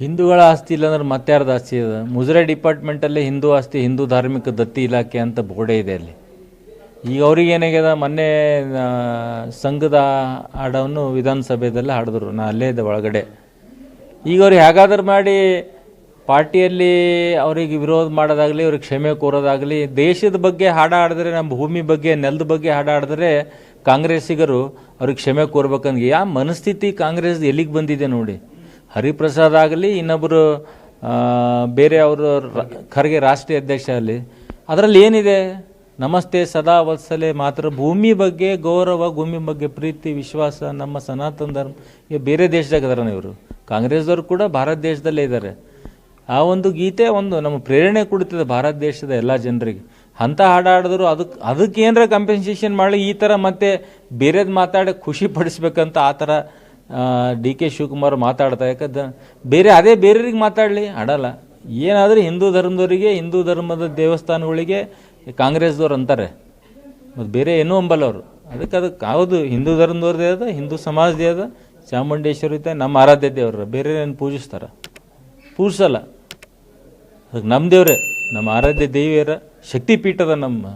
ಹಿಂದೂಗಳ ಆಸ್ತಿ ಇಲ್ಲ ಅಂದ್ರೆ ಮತ್ತಾರ್ದು ಆಸ್ತಿ ಅದ ಮುಜರೆ ಡಿಪಾರ್ಟ್ಮೆಂಟಲ್ಲಿ ಹಿಂದೂ ಆಸ್ತಿ, ಹಿಂದೂ ಧಾರ್ಮಿಕ ದತ್ತಿ ಇಲಾಖೆ ಅಂತ ಬೋರ್ಡೇ ಇದೆ ಅಲ್ಲಿ. ಈಗ ಅವ್ರಿಗೆ ಏನಾಗ್ಯದ ಮೊನ್ನೆ ಸಂಘದ ಹಾಡವನ್ನು ವಿಧಾನಸಭೆಯಲ್ಲಿ ಹಾಡಿದ್ರು. ನಾ ಅಲ್ಲೇ ಇದ್ದೆ ಒಳಗಡೆ. ಈಗ ಅವ್ರು ಹೇಗಾದ್ರೂ ಮಾಡಿ ಪಾರ್ಟಿಯಲ್ಲಿ ಅವರಿಗೆ ವಿರೋಧ ಮಾಡೋದಾಗಲಿ, ಅವ್ರಿಗೆ ಕ್ಷಮೆ ಕೋರೋದಾಗಲಿ, ದೇಶದ ಬಗ್ಗೆ ಹಾಡ ಹಾಡಿದ್ರೆ, ನಮ್ಮ ಭೂಮಿ ಬಗ್ಗೆ, ನೆಲದ ಬಗ್ಗೆ ಹಾಡ ಹಾಡಿದ್ರೆ ಕಾಂಗ್ರೆಸ್ಸಿಗರು ಅವ್ರಿಗೆ ಕ್ಷಮೆ ಕೋರ್ಬೇಕಂದ್ರೆ ಯಾವ ಮನಸ್ಥಿತಿ ಕಾಂಗ್ರೆಸ್ ಎಲ್ಲಿಗೆ ಬಂದಿದೆ ನೋಡಿ? ಹರಿಪ್ರಸಾದ್ ಆಗಲಿ ಇನ್ನೊಬ್ಬರು ಬೇರೆ ಅವರು ಖರ್ಗೆ ರಾಷ್ಟ್ರೀಯ ಅಧ್ಯಕ್ಷ ಆಗಲಿ, ಅದರಲ್ಲಿ ಏನಿದೆ? ನಮಸ್ತೆ, ಸದಾ ವತ್ಸಲೆ ಮಾತ್ರ ಭೂಮಿ ಬಗ್ಗೆ ಗೌರವ, ಭೂಮಿ ಬಗ್ಗೆ ಪ್ರೀತಿ, ವಿಶ್ವಾಸ, ನಮ್ಮ ಸನಾತನ ಧರ್ಮ, ಈಗ ಬೇರೆ ದೇಶದಾಗ ಇದಾರೆ ಇವರು. ಕಾಂಗ್ರೆಸ್ದವರು ಕೂಡ ಭಾರತ ದೇಶದಲ್ಲೇ ಇದ್ದಾರೆ ಆ ಒಂದು ಗೀತೆ ಒಂದು ನಮ್ಮ ಪ್ರೇರಣೆ ಕೊಡುತ್ತದೆ ಭಾರತ ದೇಶದ ಎಲ್ಲ ಜನರಿಗೆ. ಅಂಥ ಹಾಡಾಡಿದ್ರು ಅದಕ್ಕೆ ಅದಕ್ಕೆ ಏನರ ಕಂಪೆನ್ಸೇಷನ್ ಮಾಡಲಿ, ಈ ಥರ ಮತ್ತೆ ಬೇರೆದು ಮಾತಾಡಿ ಖುಷಿ ಪಡಿಸ್ಬೇಕಂತ ಆ ಥರ ಡಿ ಕೆ ಶಿವಕುಮಾರ್ ಮಾತಾಡ್ತಾ ಯಾಕಂದ ಬೇರೆ, ಅದೇ ಬೇರೆಯವ್ರಿಗೆ ಮಾತಾಡಲಿ ಆಡಲ್ಲ ಏನಾದರೂ ಹಿಂದೂ ಧರ್ಮದವರಿಗೆ, ಹಿಂದೂ ಧರ್ಮದ ದೇವಸ್ಥಾನಗಳಿಗೆ ಕಾಂಗ್ರೆಸ್ದವ್ರು ಅಂತಾರೆ. ಮತ್ತು ಬೇರೆ ಏನೂ ಅಂಬಲ್ಲ ಅವರು ಅದಕ್ಕೆ ಅದಕ್ಕೆ ಹೌದು, ಹಿಂದೂ ಧರ್ಮದವ್ರದ್ದೇ ಅದ ಹಿಂದೂ ಸಮಾಜದೇ ಅದ ಚಾಮುಂಡೇಶ್ವರಿ ನಮ್ಮ ಆರಾಧ್ಯ ದೇವ್ರ ಬೇರೆ ಏನು ಪೂಜಿಸ್ತಾರ. ಪೂಜಿಸಲ್ಲ. ಅದಕ್ಕೆ ನಮ್ಮ ದೇವ್ರೆ, ನಮ್ಮ ಆರಾಧ್ಯ ದೇವಿಯರ ಶಕ್ತಿಪೀಠದ ನಮ್ಮ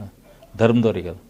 ಧರ್ಮದವ್ರಿಗೆ ಅದು.